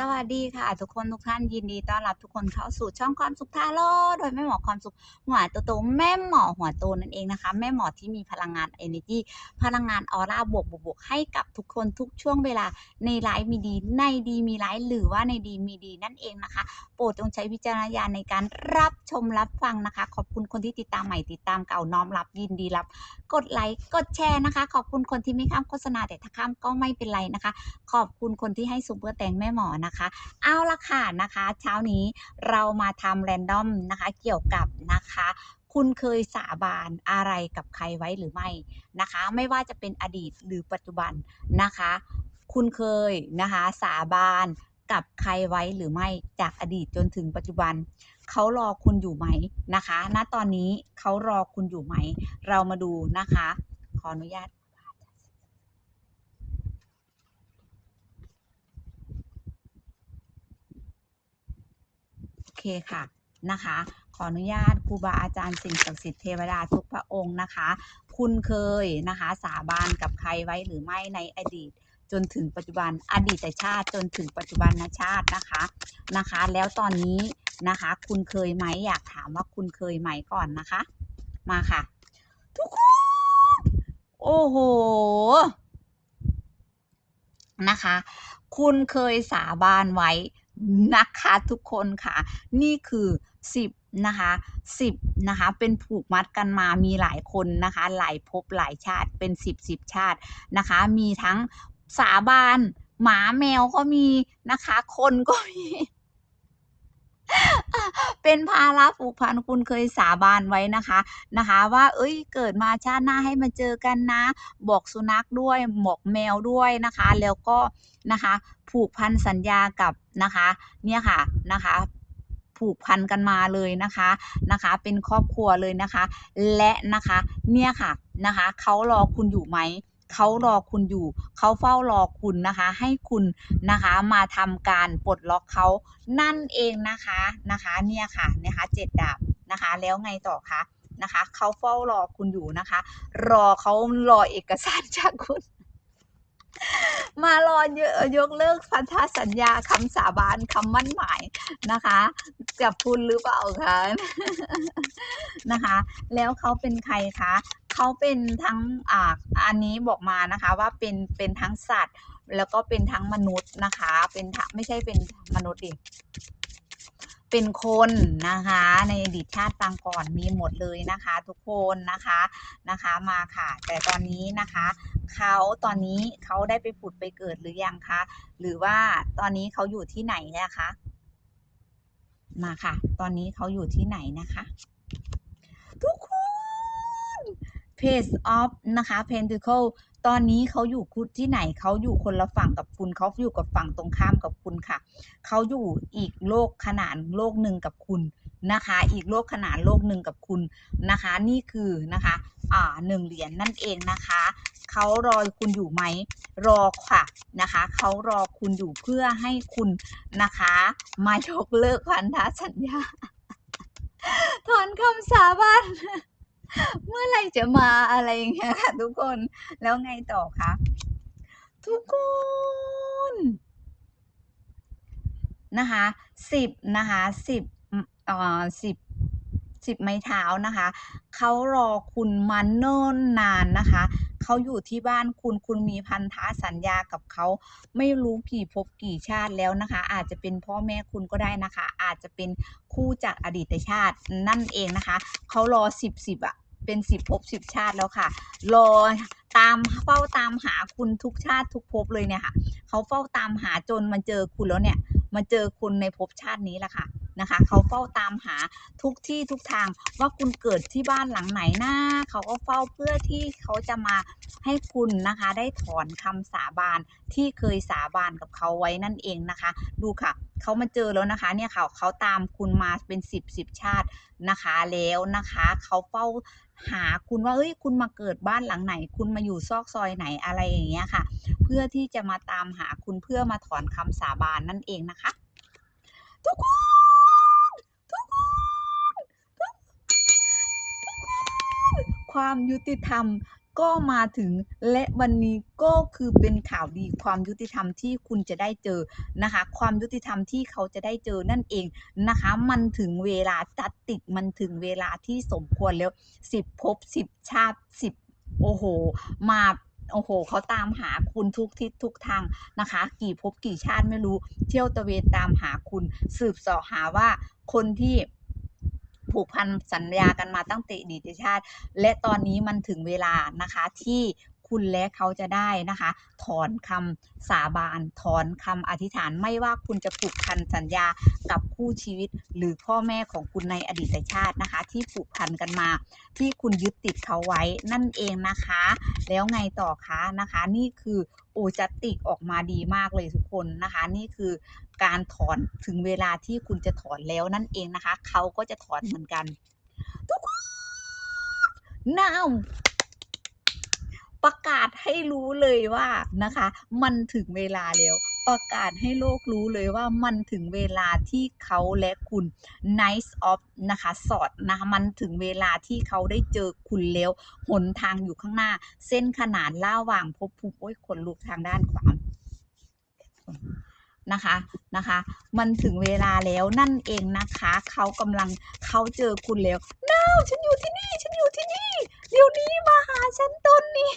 สวัสดีค่ะทุกคนทุกท่านยินดีต้อนรับทุกคนเข้าสู่ช่องความสุขทาโร่โดยแม่หมอความสุขหัวโตโตแม่หมอหัวโตนั่นเองนะคะ แม่หมอที่มีพลังงาน energy พลังงานออร่าบวกบวกบวกให้กับทุกคนทุกช่วงเวลาในไลฟ์มีดี ในดีมีไลฟ์หรือว่าในดีมีดีนั่นเองนะคะ โปรดจงใช้วิจารณญาณในการรับชมรับฟังนะคะ ขอบคุณคนที่ติดตามใหม่ติดตามเก่าน้อมรับยินดีรับ กดไลค์กดแชร์นะคะ ขอบคุณคนที่ไม่ข้ามโฆษณาแต่ถ้าข้ามก็ไม่เป็นไรนะคะ ขอบคุณคนที่ให้ซุปเปอร์แตงแม่หมอนะคะ เอาละค่ะนะคะ เช้านี้เรามาทำแรนดอมนะคะเกี่ยวกับนะคะคุณเคยสาบานอะไรกับใครไว้หรือไม่นะคะ ไม่ว่าจะเป็นอดีตหรือปัจจุบันนะคะ คุณเคยนะคะสาบานกับใครไว้หรือไม่จากอดีตจนถึงปัจจุบัน เขารอคุณอยู่ไหมนะคะ ณตอนนี้เขารอคุณอยู่ไหม เรามาดูนะคะ ขออนุญาต โอเคค่ะนะคะ ขออนุญาตครูบาอาจารย์สิ่งศักดิ์สิทธิ์เทวดาทุกพระองค์นะคะ คุณเคยนะคะ สาบานกับใครไว้หรือไม่ในอดีต จนถึงปัจจุบันอดีตชาติจนถึงปัจจุบันชาตินะคะนะคะ แล้วตอนนี้นะคะ คุณเคยไหมอยากถามว่าคุณเคยไหมก่อนนะคะ มาค่ะ ทุกคนโอ้โหนะคะ คุณเคยสาบานไว้ นะคะทุกคนค่ะ นี่คือ 10 นะคะ 10 นะคะ เป็นผูกมัดกันมามีหลายคนนะคะ หลายภพหลายชาติเป็น 10 10 ชาตินะคะ มีทั้งสาบานหมาแมวก็มีนะคะ คนก็มี เป็นภาระผูกพันคุณเคยสาบานไว้นะคะนะคะ ว่าเอ้ยเกิดมาชาติหน้าให้มาเจอกันนะ บอกสุนัขด้วยบอกแมวด้วยนะคะ แล้วก็นะคะผูกพันสัญญากับนะคะเนี่ยค่ะนะคะผูกพันกันมาเลยนะคะนะคะ เป็นครอบครัวเลยนะคะ และนะคะเนี่ยค่ะนะคะเขารอคุณอยู่ไหม เขารอคุณอยู่เขาเฝ้ารอคุณนะคะ ให้คุณนะคะมาทำการปลดล็อกเขานั่นเองนะคะนะคะเนี่ยค่ะนะคะเจ็ดดาบนะคะ แล้วไงต่อคะนะคะเขาเฝ้ารอคุณอยู่นะคะ รอเขารอเอกสารจากคุณมารอยกยกเลิกพันธสัญญาคำสาบานคำมั่นหมายนะคะกับคุณหรือเปล่าคะนะคะ แล้วเขาเป็นใครคะ เขาเป็นทั้งอ่าอันนี้บอกมานะคะว่าเป็นเป็นทั้งสัตว์ แล้วก็เป็นทั้งมนุษย์นะคะ เป็นไม่ใช่เป็นมนุษย์ดิเป็นคนนะคะ ในอดีตชาติปางก่อนมีหมดเลยนะคะ ทุกคนนะคะนะคะมาค่ะ แต่ตอนนี้นะคะเขาตอนนี้เขาได้ไปผุดไปเกิดหรือยังคะหรือว่าตอนนี้เขาอยู่ที่ไหนนะคะ มาค่ะ ตอนนี้เขาอยู่ที่ไหนนะคะ ทุกคน Page of นะคะ Pentacle ตอนนี้เขาอยู่คุที่ไหนเขาอยู่คนละฝั่งกับคุณเขาอยู่กับฝั่งตรงข้ามกับคุณค่ะ เขาอยู่อีกโลกขนานโลกหนึ่งกับคุณนะคะ อีกโลกขนานโลกหนึ่งกับคุณนะคะ นี่คือนะคะอ่าหนึ่งเหรียญนนั่นเองนะคะเขารอคุณอยู่ไหมรอค่ะนะคะเขารอคุณอยู่เพื่อให้คุณนะคะ มายกเลิกพันธสัญญาถอนคำสาบาน เมื่อไรจะมาอะไรอย่างเงี้ยค่ะทุกคนแล้วไงต่อคะทุกคนนะคะสิบนะคะสิบอ่อสิบ สิบไม้เท้านะคะเขารอคุณมาเนิ่นนานนะคะเขาอยู่ที่บ้านคุณคุณมีพันธะสัญญากับเขาไม่รู้กี่ภพกี่ชาติแล้วนะคะ อาจจะเป็นพ่อแม่คุณก็ได้นะคะ อาจจะเป็นคู่จากอดีตชาตินั่นเองนะคะเขารอสิบสิบอะเป็นสิบภพสิบชาติแล้วค่ะ รอตามเฝ้าตามหาคุณทุกชาติทุกภพเลยเนี่ยค่ะเขาเฝ้าตามหาจนมาเจอคุณแล้วเนี่ยมาเจอคุณในภพชาตินี้แหละค่ะ นะคะเขาเฝ้าตามหาทุกที่ทุกทางว่าคุณเกิดที่บ้านหลังไหนนะเขาก็เฝ้าเพื่อที่เขาจะมาให้คุณนะคะได้ถอนคำสาบานที่เคยสาบานกับเขาไว้นั่นเองนะคะ ดูค่ะเขามาเจอแล้วนะคะเนี่ยค่ะเขาตามคุณมาเป็นสิบสิบชาตินะคะแล้วนะคะเขาเฝ้าหาคุณว่าเอ้ยคุณมาเกิดบ้านหลังไหน คุณมาอยู่ซอกซอยไหนอะไรอย่างเงี้ยค่ะ เพื่อที่จะมาตามหาคุณเพื่อมาถอนคำสาบานนั่นเองนะคะ ทุกคนทุก ความยุติธรรมก็มาถึงและวันนี้ก็คือเป็นข่าวดีความยุติธรรมที่คุณจะได้เจอนะคะ ความยุติธรรมที่เขาจะได้เจอนั่นเองนะคะ มันถึงเวลาจัดติดมันถึงเวลาที่สมควรแล้วสิบภพสิบชาติสิบโอ้โห มาโอ้โหเขาตามหาคุณทุกทิศทุกทางนะคะ กี่ภพกี่ชาติไม่รู้ เที่ยวตะเวนตามหาคุณสืบสาะหาว่าคนที่ ผูกพันสัญญากันมาตั้งแต่อดีตชาติ และตอนนี้มันถึงเวลานะคะที่ คุณและเขาจะได้นะคะ ถอนคำสาบาน ถอนคำอธิษฐานไม่ว่าคุณจะผูกพันสัญญากับคู่ชีวิต หรือพ่อแม่ของคุณในอดีตชาตินะคะ ที่ผูกพันกันมา ที่คุณยึดติดเขาไว้นั่นเองนะคะ แล้วไงต่อคะนะคะ นี่คือโอจัตติกออกมาดีมากเลยทุกคนนะคะ นี่คือการถอนถึงเวลาที่คุณจะถอนแล้วนั่นเองนะคะ เขาก็จะถอนเหมือนกันทุกคน now ประกาศให้รู้เลยว่านะคะ มันถึงเวลาแล้ว ประกาศให้โลกรู้เลยว่ามันถึงเวลาที่เขาและคุณ Nice of นะคะสอดนะคะมันถึงเวลาที่เขาได้เจอคุณแล้วหนทางอยู่ข้างหน้า เส้นขนานล่าว่างภพภูมิโอ้ยขนลุกทางด้านขวานะคะนะคะ มันถึงเวลาแล้วนั่นเองนะคะ เขากำลังเขาเจอคุณแล้วน้าวฉันอยู่ที่นี่ ฉันอยู่ที่นี่ เดี๋ยวนี้มาหาฉันตนนี้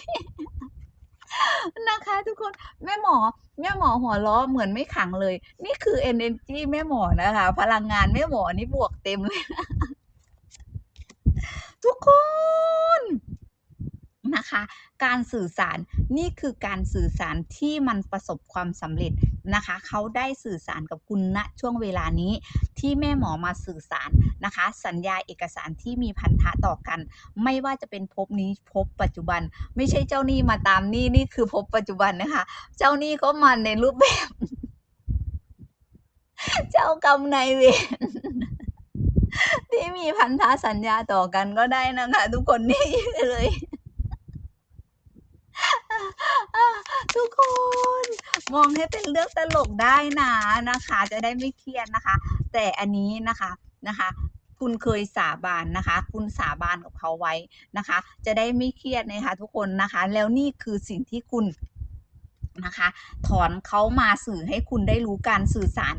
นะคะ ทุกคนแม่หมอ แม่หมอหัวล้อเหมือนไม่ขังเลย นี่คือ energy แม่หมอนะคะ พลังงานแม่หมอนี่บวกเต็มเลย ทุกคน นะคะ การสื่อสารนี่คือการสื่อสารที่มันประสบความสำเร็จนะคะ เขาได้สื่อสารกับคุณณช่วงเวลานี้ที่แม่หมอมาสื่อสารนะคะ สัญญาเอกสารที่มีพันธะต่อกัน ไม่ว่าจะเป็นภพนี้ภพปัจจุบัน ไม่ใช่เจ้าหนี้มาตามหนี้นี่คือภพปัจจุบันนะคะ เจ้าหนี้ก็มาในรูปแบบ เจ้ากรรมนายเวรที่มีพันธะสัญญาต่อกันก็ได้นะคะ ทุกคนนี่เลย ทุกคน มองให้เป็นเรื่องตลกได้นะนะคะ จะได้ไม่เครียดนะคะ แต่อันนี้นะคะนะคะ คุณเคยสาบานนะคะ คุณสาบานกับเขาไว้นะคะ จะได้ไม่เครียดนะคะ ทุกคนนะคะ แล้วนี่คือสิ่งที่คุณนะคะถอนเขามาสื่อให้คุณได้รู้การสื่อสาร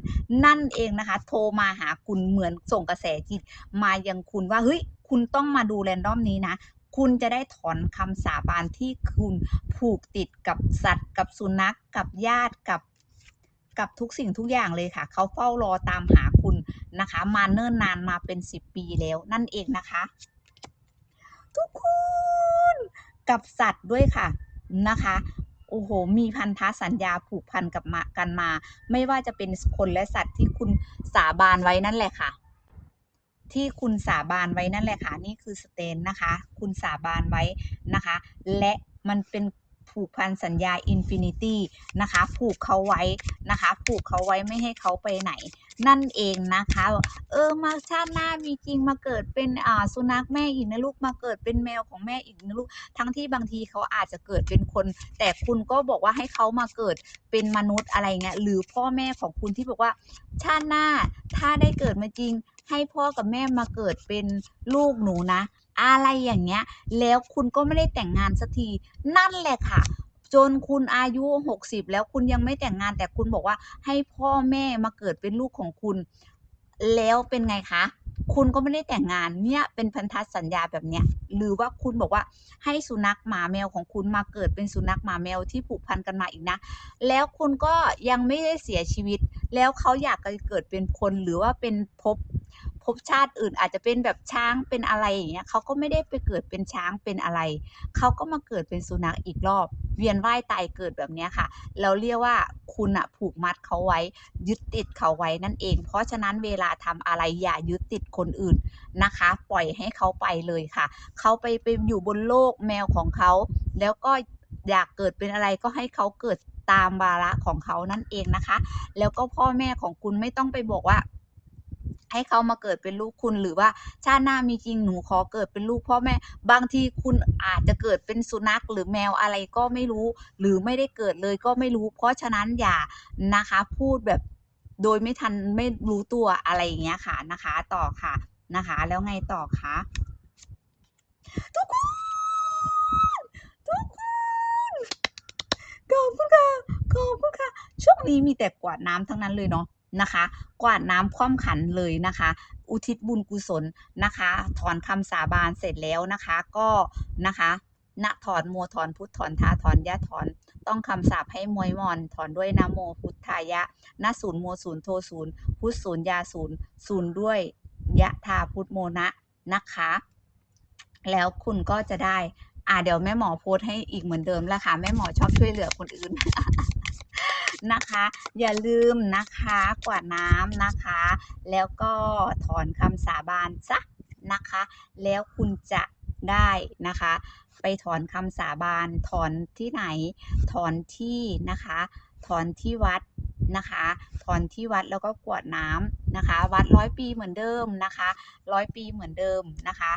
นั่นเองนะคะ โทรมาหาคุณเหมือนส่งกระแสจิต มายังคุณว่าเฮ้ยคุณต้องมาดูแรนดอมนี้นะ คุณจะได้ถอนคำสาบานที่คุณผูกติดกับสัตว์ กับสุนัขกับญาติกับกับทุกสิ่งทุกอย่างเลยค่ะ เขาเฝ้ารอตามหาคุณนะคะ มาเนิ่นนานมาเป็นสิบปีแล้วนั่นเองนะคะ ทุกคนกับสัตว์ด้วยค่ะนะคะโอ้โห มีพันธสัญญาผูกพันกับมากันมา ไม่ว่าจะเป็นคนและสัตว์ที่คุณสาบานไว้นั่นแหละค่ะ ที่คุณสาบานไว้นั่นแหละค่ะนี่คือสเตนนะคะ คุณสาบานไว้นะคะ และมันเป็น ผูกพันสัญญาอินฟินิตี้นะคะผูกเขาไว้นะคะผูกเขาไว้ไม่ให้เขาไปไหน นั่นเองนะคะเออมาชาติหน้ามีจริงมาเกิดเป็นอ่าสุนัขแม่อีกนะลูกมาเกิดเป็นแมวของแม่อีกนะลูกทั้งที่บางทีเขาอาจจะเกิดเป็นคน แต่คุณก็บอกว่าให้เขามาเกิดเป็นมนุษย์อะไรเงี้ยหรือพ่อแม่ของคุณที่บอกว่า ชาติหน้าถ้าได้เกิดมาจริงให้พ่อกับแม่มาเกิดเป็นลูกหนูนะ อะไรอย่างเงี้ย แล้วคุณก็ไม่ได้แต่งงานสักที นั่นแหละค่ะ จนคุณอายุ 60 แล้วคุณยังไม่แต่งงานแต่คุณบอกว่าให้พ่อแม่มาเกิดเป็นลูกของคุณ แล้วเป็นไงคะคุณก็ไม่ได้แต่งงานเนี่ยเป็นพันธสัญญาแบบเนี้ยหรือว่าคุณบอกว่าให้สุนัขหมาแมวของคุณมาเกิดเป็นสุนัขหมาแมวที่ผูกพันกันมาอีกนะ แล้วคุณก็ยังไม่ได้เสียชีวิต แล้วเขาอยากจะเกิดเป็นคนหรือว่าเป็นภพ ภพชาติอื่นอาจจะเป็นแบบช้างเป็นอะไรอย่างเงี้ยเขาก็ไม่ได้ไปเกิดเป็นช้างเป็นอะไร เขาก็มาเกิดเป็นสุนัขอีกรอบ เวียนว่ายตายเกิดแบบเนี้ยค่ะ เราเรียกว่าคุณอะผูกมัดเขาไว้ ยึดติดเขาไว้นั่นเอง เพราะฉะนั้นเวลาทำอะไรอย่ายึดติดคนอื่นนะคะ ปล่อยให้เขาไปเลยค่ะ เขาไปไปอยู่บนโลกแมวของเขา แล้วก็อยากเกิดเป็นอะไรก็ให้เขาเกิดตามวาระของเขานั่นเองนะคะ แล้วก็พ่อแม่ของคุณไม่ต้องไปบอกว่า ให้เขามาเกิดเป็นลูกคุณหรือว่าชาติหน้ามีจริงหนูขอเกิดเป็นลูกพ่อแม่บางทีคุณอาจจะเกิดเป็นสุนัขหรือแมวอะไรก็ไม่รู้ หรือไม่ได้เกิดเลยก็ไม่รู้ เพราะฉะนั้นอย่านะคะพูดแบบโดยไม่ทันไม่รู้ตัวอะไรอย่างเงี้ยค่ะนะคะ ต่อค่ะนะคะ แล้วไงต่อคะทุกคนทุกคนขอบคุณค่ะขอบคุณค่ะช่วงนี้มีแต่กวาดน้ำทั้งนั้นเลยเนาะนะคะ กวาดน้ำคว่ำขันเลยนะคะ อุทิศบุญกุศลนะคะ ถอนคำสาบานเสร็จแล้วนะคะก็นะคะณถอนโมถอนพุทธถอนทาถอนยะถอน ต้องคำสาปให้มวยมอน ถอนด้วยนะโมพุทธายะณศูนย์โมศูนย์โทศูนย์พุทธศูนย์ยาศูนย์ศูนย์ด้วยยะทาพุทธโมนะนะคะ แล้วคุณก็จะได้ อ่าเดี๋ยวแม่หมอโพสให้อีกเหมือนเดิมแล้วค่ะ แม่หมอชอบช่วยเหลือคนอื่น นะคะ อย่าลืมนะคะกวาดน้ำนะคะ แล้วก็ถอนคำสาบานซะนะคะ แล้วคุณจะได้นะคะ ไปถอนคำสาบานถอนที่ไหน ถอนที่นะคะ ถอนที่วัดนะคะถอนที่วัดแล้วก็กวดน้ำนะคะ วัดร้อยปีเหมือนเดิมนะคะร้อยปีเหมือนเดิมนะคะ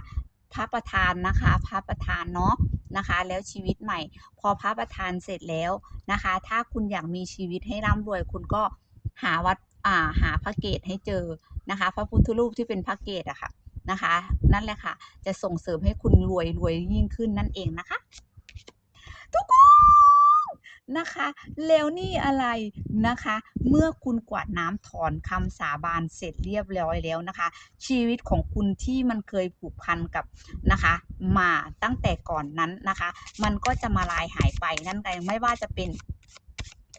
พระประธานนะคะ พระประธานเนาะนะคะ แล้วชีวิตใหม่ พอพระประธานเสร็จแล้วนะคะ ถ้าคุณอยากมีชีวิตให้ร่ำรวย คุณก็หาวัดอ่าหาพระเกตให้เจอนะคะ พระพุทธรูปที่เป็นพระเกตอะค่ะนะคะ นั่นแหละค่ะ จะส่งเสริมให้คุณรวยรวยยิ่งขึ้นนั่นเองนะคะ ทุกคน นะคะ แล้วนี่อะไรนะคะ เมื่อคุณกวาดน้ำถอนคำสาบานเสร็จเรียบร้อยแล้วนะคะ ชีวิตของคุณที่มันเคยผูกพันกับนะคะ มาตั้งแต่ก่อนนั้นนะคะ มันก็จะมาลายหายไปนั่นเองไม่ว่าจะเป็น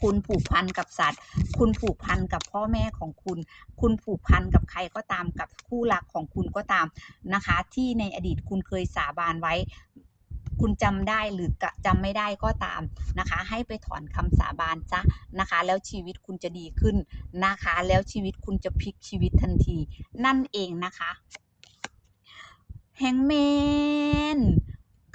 คุณผูกพันกับสัตว์ คุณผูกพันกับพ่อแม่ของคุณ คุณผูกพันกับใครก็ตามกับคู่รักของคุณก็ตามนะคะ ที่ในอดีตคุณเคยสาบานไว้ คุณจำได้หรือกะจำไม่ได้ก็ตามนะคะ ให้ไปถอนคำสาบานซะนะคะ แล้วชีวิตคุณจะดีขึ้นนะคะ แล้วชีวิตคุณจะพลิกชีวิตทันที นั่นเองนะคะแฮงแมน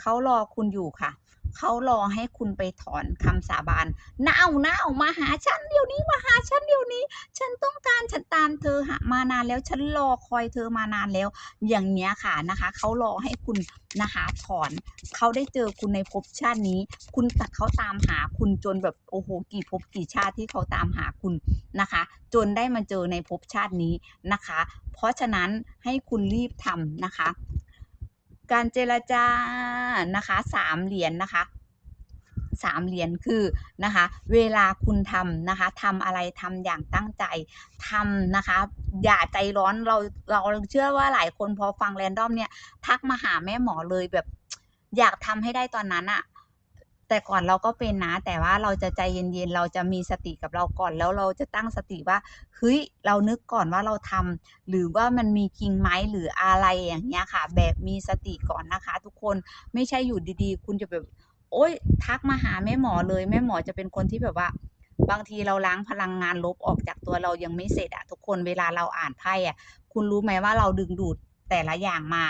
เขารอคุณอยู่ค่ะ เขารอให้คุณไปถอนคำสาบานน้าวน้ามาหาฉันเดี๋ยวนี้มาหาฉันเดี๋ยวนี้ ฉันต้องการฉันตามเธอมานานแล้วฉันรอคอยเธอมานานแล้ว อย่างเนี้ยค่ะนะคะเขารอให้คุณนะคะถอนเขาได้เจอคุณในภพชาตินี้ คุณตัดเขาตามหาคุณจนแบบโอ้โหกี่ภพกี่ชาติที่เขาตามหาคุณนะคะ จนได้มาเจอในภพชาตินี้นะคะ เพราะฉะนั้นให้คุณรีบทำนะคะ การเจรจานะคะสามเหรียญนะคะสามเหรียญคือนะคะเวลาคุณทำนะคะทำอะไรทำอย่างตั้งใจทำนะคะ อย่าใจร้อนเราเราเชื่อว่าหลายคนพอฟังแรนดอมเนี่ย ทักมาหาแม่หมอเลยแบบอยากทำให้ได้ตอนนั้นอะ แต่ก่อนเราก็เป็นนะ แต่ว่าเราจะใจเย็นๆ เราจะมีสติกับเราก่อนแล้วเราจะตั้งสติว่าเฮ้ยเรานึกก่อนว่าเราทำหรือว่ามันมีกิ่งไม้หรืออะไรอย่างเงี้ยค่ะ แบบมีสติก่อนนะคะ ทุกคนไม่ใช่อยู่ดีๆ คุณจะแบบโอ๊ยทักมาหาแม่หมอเลยแม่หมอจะเป็นคนที่แบบว่าบางทีเราล้างพลังงานลบออกจากตัวเรายังไม่เสร็จอะทุกคนเวลาเราอ่านไพ่อะคุณรู้ไหมว่าเราดึงดูดแต่ละอย่างมา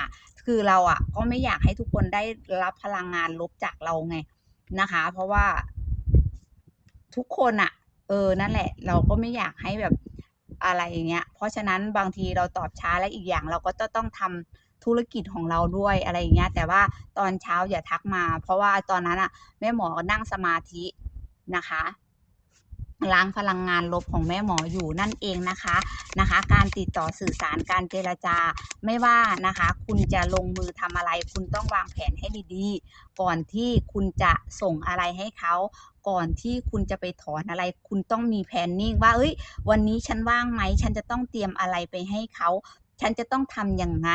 คือเราอะก็ไม่อยากให้ทุกคนได้รับพลังงานลบจากเราไง นะคะ เพราะว่าทุกคนอะเออ นั่นแหละ เราก็ไม่อยากให้แบบอะไรอย่างเงี้ย เพราะฉะนั้นบางทีเราตอบช้าและอีกอย่างเราก็จะต้องทำธุรกิจของเราด้วยอะไรอย่างเงี้ย แต่ว่าตอนเช้าอย่าทักมา เพราะว่าตอนนั้นอะแม่หมอนั่งสมาธินะคะ ล้างพลังงานลบของแม่หมออยู่นั่นเองนะคะนะคะ การติดต่อสื่อสารการเจรจาไม่ว่านะคะ คุณจะลงมือทำอะไรคุณต้องวางแผนให้ดีๆ ก่อนที่คุณจะส่งอะไรให้เขาก่อนที่คุณจะไปถอนอะไร คุณต้องมีแผนนิ่งว่าเอ้ย วันนี้ฉันว่างไหม ฉันจะต้องเตรียมอะไรไปให้เขาฉันจะต้องทำยังไง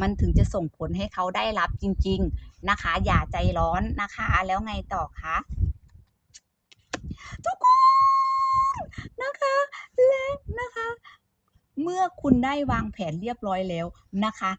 มันถึงจะส่งผลให้เขาได้รับจริง ๆ นะคะ อย่าใจร้อนนะคะ แล้วไงต่อคะ ทุกคนนะคะ และนะคะ เมื่อคุณได้วางแผนเรียบร้อยแล้วนะคะ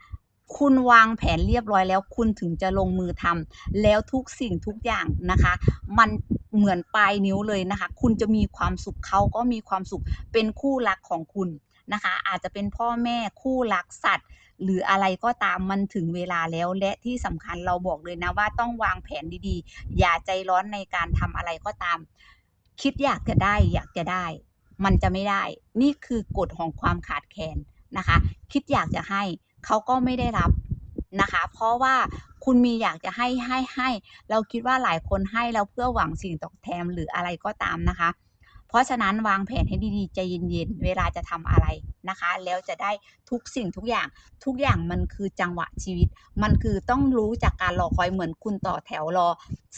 คุณวางแผนเรียบร้อยแล้ว คุณถึงจะลงมือทำแล้วทุกสิ่งทุกอย่างนะคะ มันเหมือนปลายนิ้วเลยนะคะ คุณจะมีความสุขเขาก็มีความสุขเป็นคู่รักของคุณนะคะ อาจจะเป็นพ่อแม่คู่รักสัตว์หรืออะไรก็ตามมันถึงเวลาแล้ว และที่สำคัญเราบอกเลยนะว่าต้องวางแผนดีๆ อย่าใจร้อนในการทำอะไรก็ตาม คิดอยากจะได้อยากจะได้ มันจะไม่ได้ นี่คือกฎของความขาดแคลนนะคะ คิดอยากจะให้เขาก็ไม่ได้รับนะคะ เพราะว่าคุณมีอยากจะให้ให้ให้ เราคิดว่าหลายคนให้แล้วเพื่อหวังสิ่งตอบแทนหรืออะไรก็ตามนะคะ เพราะฉะนั้นวางแผนให้ดีๆใจเย็นๆเวลาจะทำอะไรนะคะ แล้วจะได้ทุกสิ่งทุกอย่างทุกอย่างมันคือจังหวะชีวิต มันคือต้องรู้จากการรอคอยเหมือนคุณต่อแถวรอ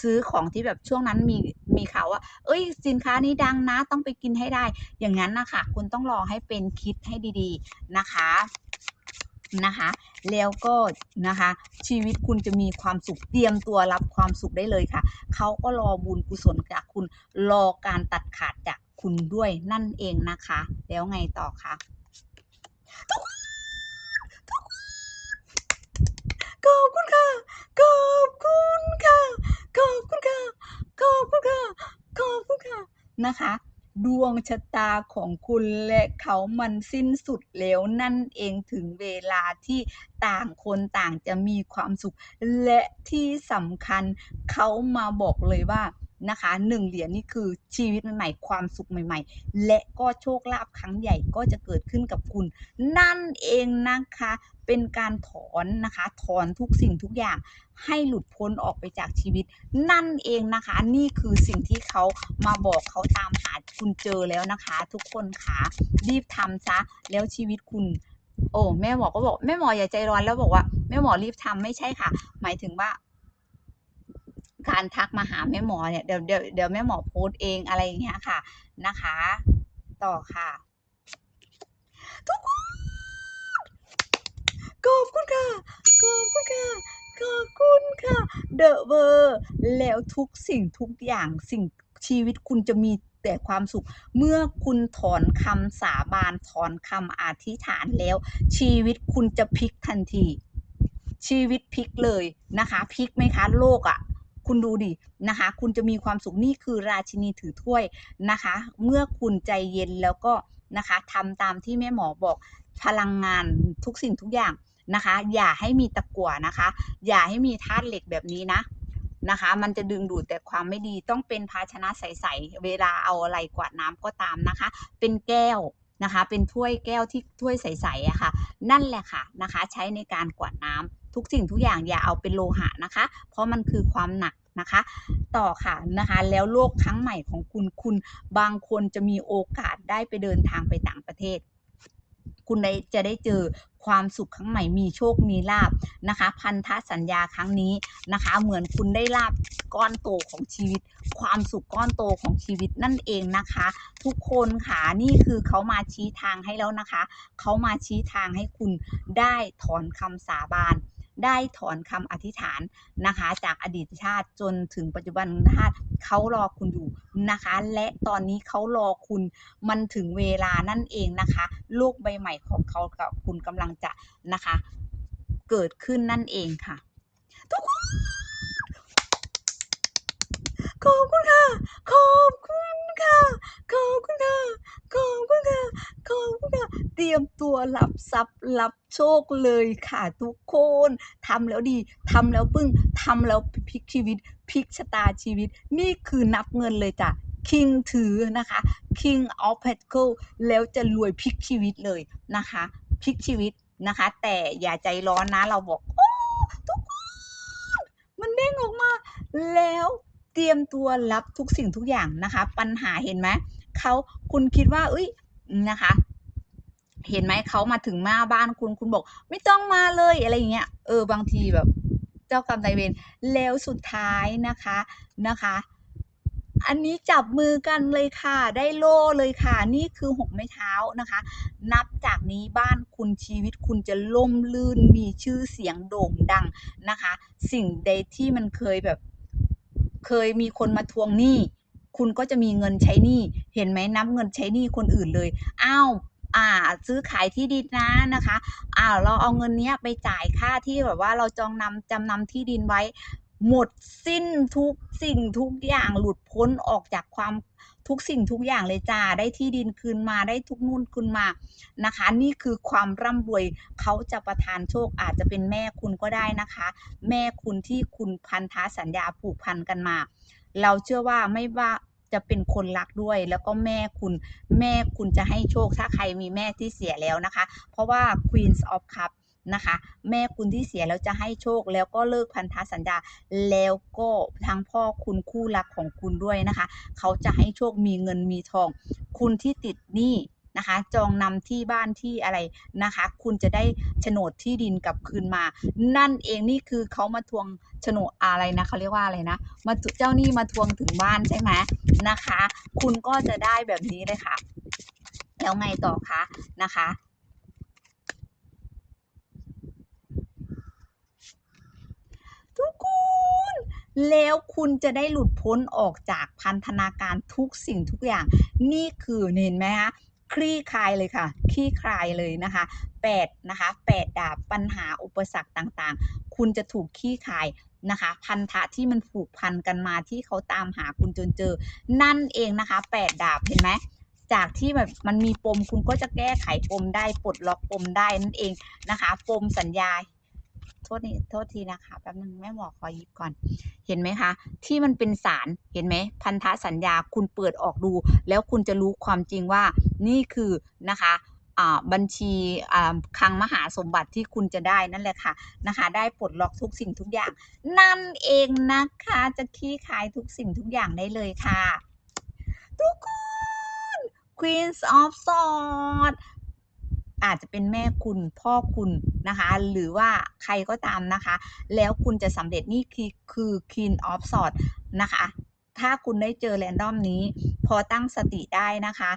ซื้อของที่แบบช่วงนั้นมี มีข่าวว่า เอ้ย สินค้านี้ดังนะ ต้องไปกินให้ได้ อย่างนั้นนะคะคุณต้องรอให้เป็นคิดให้ดีๆนะคะนะคะ แล้วก็นะคะ ชีวิตคุณจะมีความสุขเตรียมตัวรับความสุขได้เลยค่ะ เขาก็รอบุญกุศลจากคุณรอการตัดขาดจากคุณด้วยนั่นเองนะคะ แล้วไงต่อคะ?ทุกคน ทุกคน ขอบคุณค่ะ ขอบคุณค่ะ ขอบคุณค่ะ ขอบคุณค่ะ ขอบคุณค่ะ นะคะ ดวงชะตาของคุณและเขามันสิ้นสุดแล้วนั่นเองถึงเวลาที่ต่างคนต่างจะมีความสุข และที่สำคัญเขามาบอกเลยว่านะคะ1เหรียญนี่คือชีวิตใหม่ๆความสุขใหม่ ๆ และก็โชคลาภครั้งใหญ่ก็จะเกิดขึ้นกับคุณ นั่นเองนะคะ เป็นการถอนนะคะ ถอนทุกสิ่งทุกอย่างให้หลุดพ้นออกไปจากชีวิต นั่นเองนะคะ นี่คือสิ่งที่เขามาบอกเขาตามหาคุณเจอแล้วนะคะ ทุกคนขารีบทำเสียแล้วชีวิตคุณโอ้แม่หมอก็บอกแม่หมออย่าใจร้อนแล้วบอกว่าแม่หมอรีบทำไม่ใช่ค่ะ หมายถึงว่า การทักมาหาแม่หมอเนี่ยเดี๋ยวเดี๋ยวเดี๋ยวแม่หมอโพสต์เองอะไรอย่างเงี้ยค่ะนะคะ ต่อค่ะ ทุกคน ขอบคุณค่ะ ขอบคุณค่ะ ขอบคุณค่ะ The World แล้วทุกสิ่งทุกอย่างสิ่งชีวิตคุณจะมีแต่ความสุข เมื่อคุณถอนคำสาบานถอนคำอธิษฐานแล้ว ชีวิตคุณจะพลิกทันที ชีวิตพลิกเลยนะคะพลิกไหมคะโลกอะคุณดูดินะคะ คุณจะมีความสุขนี่คือราชินีถือถ้วยนะคะ เมื่อคุณใจเย็นแล้วก็นะคะทำตามที่แม่หมอบอก พลังงานทุกสิ่งทุกอย่างนะคะ อย่าให้มีตะกั่วนะคะ อย่าให้มีธาตุเหล็กแบบนี้นะนะคะ มันจะดึงดูดแต่ความไม่ดีต้องเป็นภาชนะใสๆเวลาเอาอะไรกวาดน้ำก็ตามนะคะ เป็นแก้วนะคะ เป็นถ้วยแก้วที่ถ้วยใสๆอะค่ะ นั่นแหละค่ะนะคะ ใช้ในการกวาดน้ำทุกสิ่งทุกอย่างอย่าเอาเป็นโลหะนะคะ เพราะมันคือความหนักนะคะ ต่อค่ะนะคะแล้วโลกครั้งใหม่ของคุณคุณบางคนจะมีโอกาสได้ไปเดินทางไปต่างประเทศ คุณได้จะได้เจอความสุขครั้งใหม่มีโชคมีลาบนะคะ พันธสัญญาครั้งนี้นะคะ เหมือนคุณได้ลาบก้อนโตของชีวิต ความสุขก้อนโตของชีวิตนั่นเองนะคะ ทุกคนค่ะนี่คือเขามาชี้ทางให้แล้วนะคะ เขามาชี้ทางให้คุณได้ถอนคำสาบาน ได้ถอนคำอธิษฐานนะคะ จากอดีตชาติจนถึงปัจจุบันชาติเขารอคุณอยู่นะคะ และตอนนี้เขารอคุณมันถึงเวลานั่นเองนะคะ โลกใบใหม่ของเขากับคุณกำลังจะนะคะ เกิดขึ้นนั่นเองค่ะ ทุกคน ขอบคุณค่ะ ขอบคุณค่ะ ขอบคุณค่ะ ขอบคุณค่ะ ขอบคุณค่ะ เตรียมตัวรับทรัพย์รับโชคเลยค่ะทุกคน ทำแล้วดี ทำแล้วปึ้ง ทำแล้วพลิกชีวิต พลิกชะตาชีวิต นี่คือนับเงินเลยจ้ะคิงถือนะคะ King of Pentacle แล้วจะรวยพลิกชีวิตเลยนะคะพลิกชีวิตนะคะ แต่อย่าใจร้อนนะเราบอก โอ้ ทุกคน มันเด้งออกมา แล้ว เตรียมตัวรับทุกสิ่งทุกอย่างนะคะ ปัญหาเห็นไหมเขาคุณคิดว่าเฮ้ยนะคะ เห็นไหมเขามาถึงหน้าบ้านคุณคุณบอก ไม่ต้องมาเลยอะไรอย่างเงี้ยเออบางทีแบบ เจ้ากรรมนายเวรแล้วสุดท้ายนะคะนะคะ อันนี้จับมือกันเลยค่ะ ได้โล่เลยค่ะ นี่คือหกไม้เท้านะคะ นับจากนี้บ้านคุณชีวิตคุณจะร่มรื่นมีชื่อเสียงโด่งดังนะคะ สิ่งใดที่มันเคยแบบ เคยมีคนมาทวงหนี้คุณก็จะมีเงินใช้หนี้เห็นไหมนับเงินใช้หนี้คนอื่นเลยอ้าวอ่าซื้อขายที่ดินนะนะคะอ่าเราเอาเงินเนี้ยไปจ่ายค่าที่แบบว่าเราจองนำจำนำที่ดินไว้ หมดสิ้นทุกสิ่งทุกอย่างหลุดพ้นออกจากความทุกสิ่งทุกอย่างเลยจ้ะได้ที่ดินคืนมาได้ทุกนู่นคืนมานะคะ นี่คือความร่ำรวยเขาจะประทานโชคอาจจะเป็นแม่คุณก็ได้นะคะ แม่คุณที่คุณพันธสัญญาผูกพันกันมา เราเชื่อว่าไม่ว่าจะเป็นคนรักด้วย แล้วก็แม่คุณแม่คุณจะให้โชคถ้าใครมีแม่ที่เสียแล้วนะคะ เพราะว่า Queen of Cups นะคะ แม่คุณที่เสียแล้วจะให้โชค แล้วก็เลิกพันธสัญญา แล้วก็ทั้งพ่อคุณคู่รักของคุณด้วยนะคะ เขาจะให้โชคมีเงินมีทอง คุณที่ติดหนี้นะคะจองนำที่บ้านที่อะไรนะคะ คุณจะได้โฉนดที่ดินกลับคืนมา นั่นเองนี่คือเขามาทวงโฉนดอะไรนะเขาเรียกว่าอะไรนะ มาเจ้าหนี้มาทวงถึงบ้านใช่ไหมนะคะ คุณก็จะได้แบบนี้เลยค่ะ แล้วไงต่อคะนะคะ ทุกคนแล้วคุณจะได้หลุดพ้นออกจากพันธนาการทุกสิ่งทุกอย่าง นี่คือเห็นไหมคะคลี่คลายเลยค่ะ คลี่คลายเลยนะคะ8นะคะ8ดาบปัญหาอุปสรรคต่างๆ คุณจะถูกคลี่คลายนะคะ พันธะที่มันผูกพันกันมาที่เขาตามหาคุณจนเจอ นั่นเองนะคะ8ดาบเห็นไหมจากที่แบบมันมีปมคุณก็จะแก้ไขปมได้ปลดล็อกปมได้นั่นเองนะคะ ปมสัญญา โทษนี่โทษทีนะคะแป๊บนึงแม่หมอขอหยิบก่อน เห็นไหมคะ ที่มันเป็นสารเห็นไหมพันธสัญญาคุณเปิดออกดู แล้วคุณจะรู้ความจริงว่านี่คือนะคะอ่าบัญชีอ่าคลังมหาสมบัติที่คุณจะได้นั่นแหละค่ะนะคะ ได้ปลดล็อกทุกสิ่งทุกอย่าง นั่นเองนะคะจะคลี่คายทุกสิ่งทุกอย่างได้เลยค่ะ ทุกคน Queens of Swords อาจจะเป็นแม่คุณพ่อคุณนะคะ หรือว่าใครก็ตามนะคะ แล้วคุณจะสำเร็จนี่คือคือ Queen of Swords นะคะ ถ้าคุณได้เจอแรนดอมนี้ พอตั้งสติได้นะคะ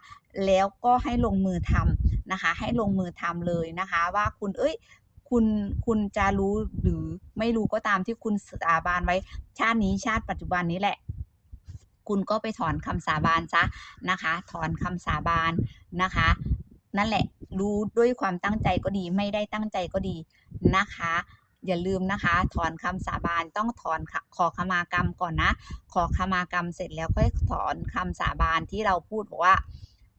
แล้วก็ให้ลงมือทำนะคะ ให้ลงมือทำเลยนะคะ ว่าคุณเอ้ยคุณคุณจะรู้หรือไม่รู้ก็ตามที่คุณสาบานไว้ ชาตินี้ชาติปัจจุบันนี้แหละ คุณก็ไปถอนคำสาบานซะนะคะ ถอนคำสาบานนะคะ นั่นแหละ รู้ด้วยความตั้งใจก็ดี ไม่ได้ตั้งใจก็ดีนะคะ อย่าลืมนะคะ ถอนคำสาบานต้องถอนขอขมากรรมก่อนนะ ขอขมากรรมเสร็จแล้วค่อยถอนคำสาบานที่เราพูดบอกว่า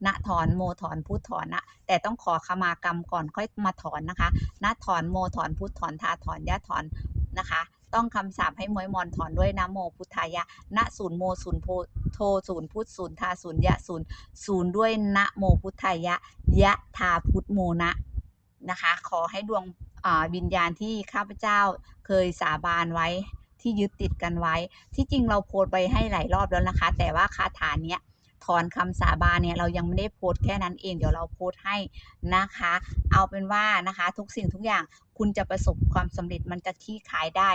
ณถอนโมถอนพูดถอนนะแต่ต้องขอขมากรรมก่อนค่อยมาถอนนะคะณถอนโมถอนพูดถอนทาถอนยะถอน นะคะ ต้องคำสาปให้มวยมอนถอนด้วยนะโมพุทธายะณศูนย์โมศูนย์โพโทศูนย์พุทธศูนย์ทาศูนย์ยะศูนย์ศูนย์ด้วยนะโมพุทธายะยะทาพุทธโมนะนะคะ ขอให้ดวงวิญญาณที่ข้าพเจ้าเคยสาบานไว้ที่ยึดติดกันไว้ ที่จริงเราโพสไปให้หลายรอบแล้วนะคะ แต่ว่าคาถาเนี้ย ถอนคำสาบานเนี่ยเรายังไม่ได้โพสต์แค่นั้นเอง เดี๋ยวเราโพสต์ให้นะคะ เอาเป็นว่านะคะทุกสิ่งทุกอย่างคุณจะประสบความสำเร็จมันจะที่ขายได้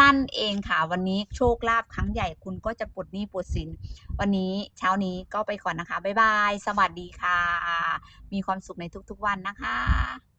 นั่นเองค่ะวันนี้โชคลาภครั้งใหญ่คุณก็จะปลดหนี้ปลดสิน วันนี้เช้านี้ก็ไปก่อนนะคะบ๊ายบาย สวัสดีค่ะ มีความสุขในทุกๆวันนะคะ